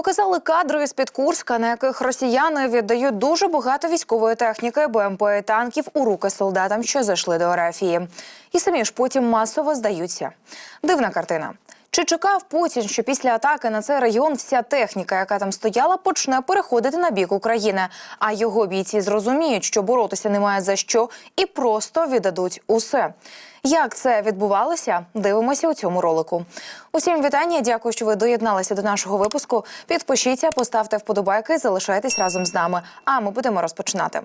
Показали кадри з під Курська, на яких росіяни віддають дуже багато військової техніки, БМП і танків у руки солдатам, що зайшли до Арафії. І самі ж потім масово здаються. Дивна картина. Чи чекав Путін, що після атаки на цей регіон вся техніка, яка там стояла, почне переходити на бік України? А його бійці зрозуміють, що боротися немає за що, і просто віддадуть усе. Як це відбувалося? Дивимося у цьому ролику. Усім вітання. Дякую, що ви доєдналися до нашого випуску. Підпишіться, поставте вподобайки, залишайтесь разом з нами. А ми будемо розпочинати.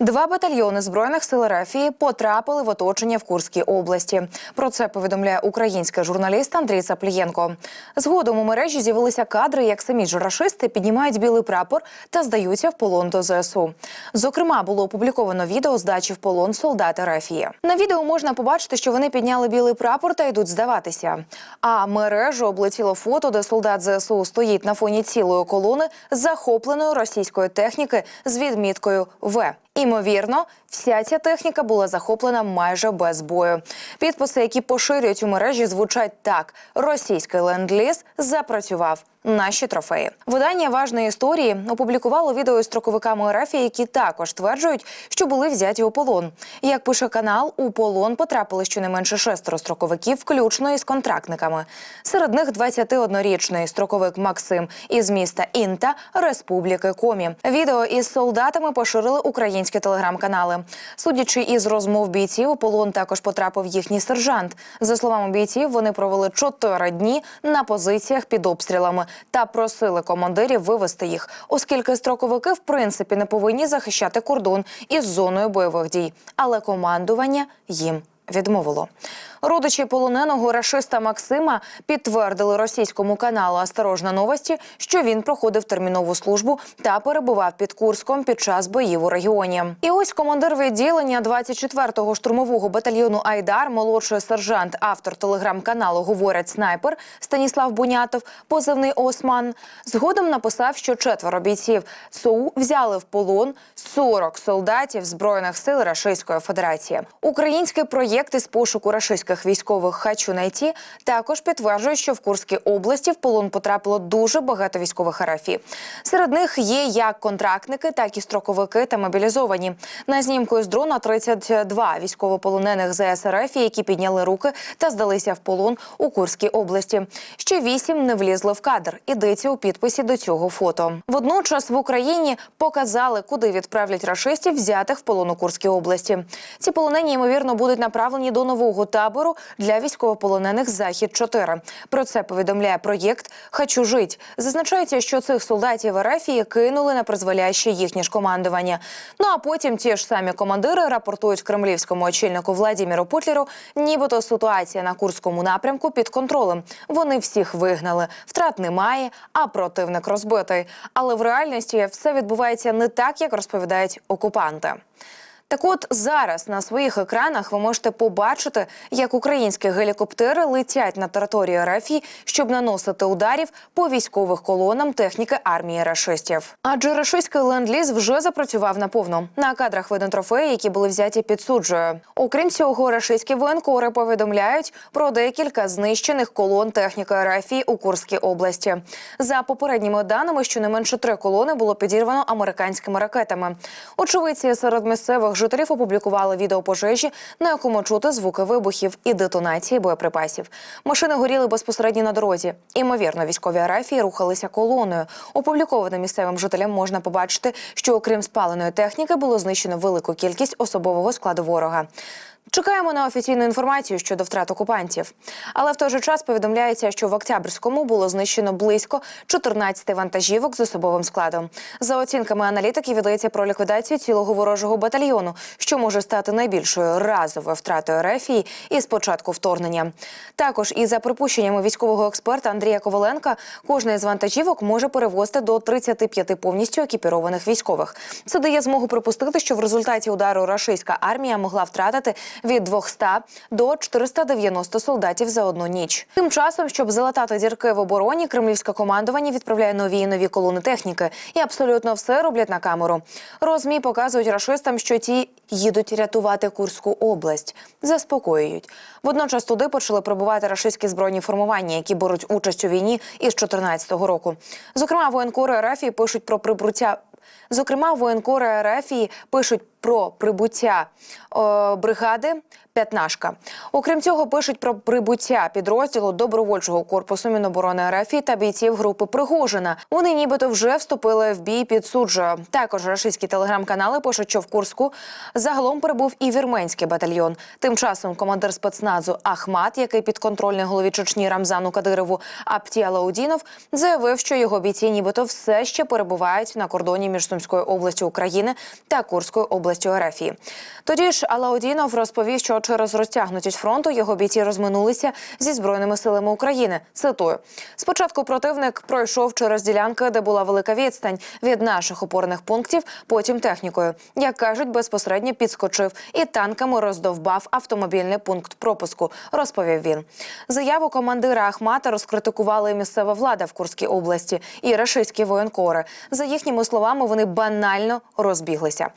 Два батальйони збройних сил РФ потрапили в оточення в Курській області. Про це повідомляє український журналіст Андрій Цаплієнко. Згодом у мережі з'явилися кадри, як самі ж рашисти піднімають білий прапор та здаються в полон до ЗСУ. Зокрема, було опубліковано відео здачі в полон солдат РФ. На відео можна побачити, що вони підняли білий прапор та йдуть здаватися. А мережу облетіло фото, де солдат ЗСУ стоїть на фоні цілої колони захопленої російської техніки з відміткою В. Імовірно, вся ця техніка була захоплена майже без бою. Підписи, які поширюють у мережі, звучать так: російський ленд-ліз запрацював. Наші трофеї видання важної історії опублікувало відео із строковиками РФ, які також стверджують, що були взяті у полон. Як пише канал, у полон потрапили щонайменше шестеро строковиків, включно із контрактниками. Серед них 21-річний строковик Максим із міста Інта Республіки Комі. Відео із солдатами поширили українські телеграм-канали. Судячи із розмов бійців, у полон також потрапив їхній сержант. За словами бійців, вони провели чотири дні на позиціях під обстрілами та просили командирів вивести їх, оскільки строковики в принципі не повинні захищати кордон із зоною бойових дій, але командування їм відмовило. Родичі полоненого рашиста Максима підтвердили російському каналу Осторожна новості, що він проходив термінову службу та перебував під Курском під час боїв у регіоні. І ось командир відділення 24-го штурмового батальйону Айдар, молодший сержант, автор телеграм-каналу Говорять снайпер Станіслав Бунятов, позивний Осман, згодом написав, що четверо бійців СУ взяли в полон 40 солдатів збройних сил Рашистської Федерації. Український проєкт із пошуку рашистських військових «Хочу найти» також підтверджує, що в Курській області в полон потрапило дуже багато військових арафів. Серед них є як контрактники, так і строковики та мобілізовані. На знімку з дрона 32 військовополонених ЗС РФ, які підняли руки та здалися в полон у Курській області. Ще вісім не влізли в кадр. Ідеться у підписі до цього фото. Водночас в Україні показали, куди відправлять рашистів, взятих в полон у Курській області. Ці полонені ймовірно будуть направлені до нового табору для військовополонених Захід 4 Про це повідомляє проєкт «Хочу жить». Зазначається, що цих солдатів Ерефії кинули на призволяще їхнє ж командування. Ну а потім ті ж самі командири рапортують кремлівському очільнику Владіміру Путлеру, нібито ситуація на курському напрямку під контролем. Вони всіх вигнали, втрат немає, а противник розбитий. Але в реальності все відбувається не так, як розповідають окупанти. Так от зараз на своїх екранах ви можете побачити, як українські гелікоптери летять на територію РФ, щоб наносити ударів по військових колонам техніки армії рашистів. Адже рашистський ленд-ліз вже запрацював наповну. На кадрах видно трофеї, які були взяті під суджею. Окрім цього, рашистські воєнкори повідомляють про декілька знищених колон техніки РФ у Курській області. За попередніми даними, щонайменше три колони було підірвано американськими ракетами. Очевидці серед місцевих жителів опублікували відео пожежі, на якому чути звуки вибухів і детонації боєприпасів. Машини горіли безпосередньо на дорозі. Імовірно, військові арафії рухалися колоною. Опублікованим місцевим жителям можна побачити, що окрім спаленої техніки було знищено велику кількість особового складу ворога. Чекаємо на офіційну інформацію щодо втрат окупантів. Але в той же час повідомляється, що в Октябрьському було знищено близько 14 вантажівок з особовим складом. За оцінками аналітиків йдеться про ліквідацію цілого ворожого батальйону, що може стати найбільшою разовою втратою рефії із початку вторгнення. Також і за припущеннями військового експерта Андрія Коваленка, кожна із вантажівок може перевозити до 35 повністю екіпірованих військових. Це дає змогу припустити, що в результаті удару рашистська армія могла втратити від 200 до 490 солдатів за одну ніч. Тим часом, щоб залатати дірки в обороні, кремлівське командування відправляє нові і нові колони техніки, і абсолютно все роблять на камеру. Розмі показують рашистам, що ті їдуть рятувати Курську область, заспокоюють. Водночас туди почали прибувати рашистські збройні формування, які беруть участь у війні із 2014 року. Зокрема, воєнкори РФ пишуть про прибуття. Зокрема, воєнкори РФ пишуть про прибуття е, бригади П'ятнашка. Окрім цього, пишуть про прибуття підрозділу добровольчого корпусу Міноборони РФ та бійців групи Пригожина. Вони нібито вже вступили в бій під суджею. Також російські телеграм-канали пишуть, що в Курську загалом прибув і вірменський батальйон. Тим часом командир спецназу Ахмат, який підконтрольний голові Чечні Рамзану Кадирову Апті Алаудінов, заявив, що його бійці нібито все ще перебувають на кордоні між Сумською областю України та Курською областю РФ. Тоді ж Алаудінов розповів, що через розтягнутість фронту його бійці розминулися зі збройними силами України. Цитую: спочатку противник пройшов через ділянки, де була велика відстань від наших опорних пунктів, потім технікою. Як кажуть, безпосередньо підскочив і танками роздовбав автомобільний пункт пропуску. Розповів він. Заяву командира Ахмата розкритикували місцева влада в Курській області і рашистські воєнкори. За їхніми словами, вони банально розбіглися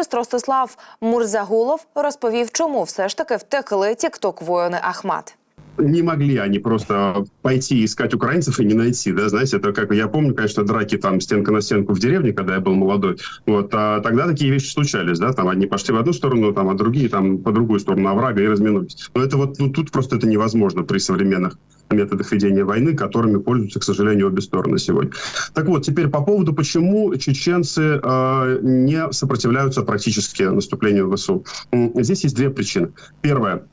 Публіцист Ростислав Мурзагулов розповів, чому все ж таки втекли тікток воїни Ахмат. не могли они просто пойти искать украинцев и не найти, да, знаете, это как, я помню, конечно, драки там стенка на стенку в деревне, когда я был молодой, вот, а тогда такие вещи случались, да, там одни пошли в одну сторону, там, а другие там по другую сторону оврага и разминулись. Но это вот, ну, тут просто это невозможно при современных методах ведения войны, которыми пользуются, к сожалению, обе стороны сегодня. Так вот, теперь по поводу, почему чеченцы э, не сопротивляются практически наступлению ВСУ. Здесь есть две причины. Первое.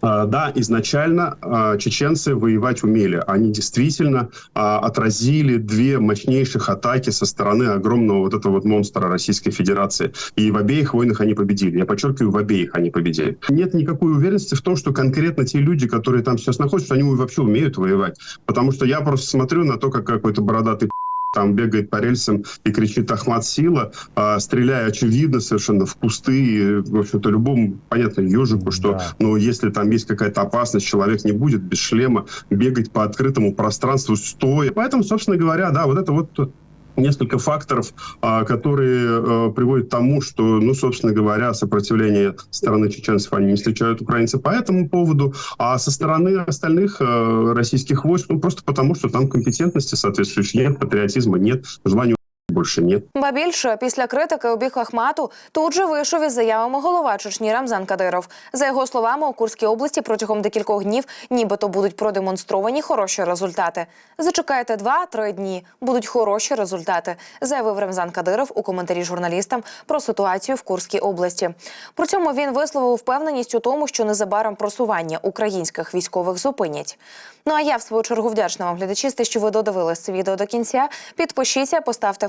А, Да, изначально а, чеченцы воевать умели. Они действительно а, отразили две мощнейших атаки со стороны огромного вот этого вот монстра Российской Федерации. И в обеих войнах они победили. Я подчеркиваю, в обеих они победили. Нет никакой уверенности в том, что конкретно те люди, которые там сейчас находятся, они вообще умеют воевать. Потому что я просто смотрю на то, как какой-то бородатый там бегает по рельсам и кричит «Ахмат сила», а, стреляя очевидно совершенно в кусты. И, в общем-то, любому, понятно, ежику, что Да. но если там есть какая-то опасность, человек не будет без шлема бегать по открытому пространству стоя. Поэтому, собственно говоря, да, вот это вот несколько факторов, а, которые э, приводят к тому, что, ну, собственно говоря, сопротивление стороны чеченцев они не встречают украинцы по этому поводу, а со стороны остальных э, российских войск, ну, просто потому, что там компетентности соответствующей нет, патриотизма нет, желания больше нет. Ба більше після критики у бік Ахмату тут же вийшов із заявами голова Чечні Рамзан Кадиров. За його словами, у Курській області протягом декількох днів нібито будуть продемонстровані хороші результати. Зачекайте два-три дні. Будуть хороші результати, заявив Рамзан Кадиров у коментарі журналістам про ситуацію в Курській області. При цьому він висловив впевненість у тому, що незабаром просування українських військових зупинять. Ну а я в свою чергу вдячна вам, глядачі, що ви додивились це відео до кінця. Підпишіться, поставте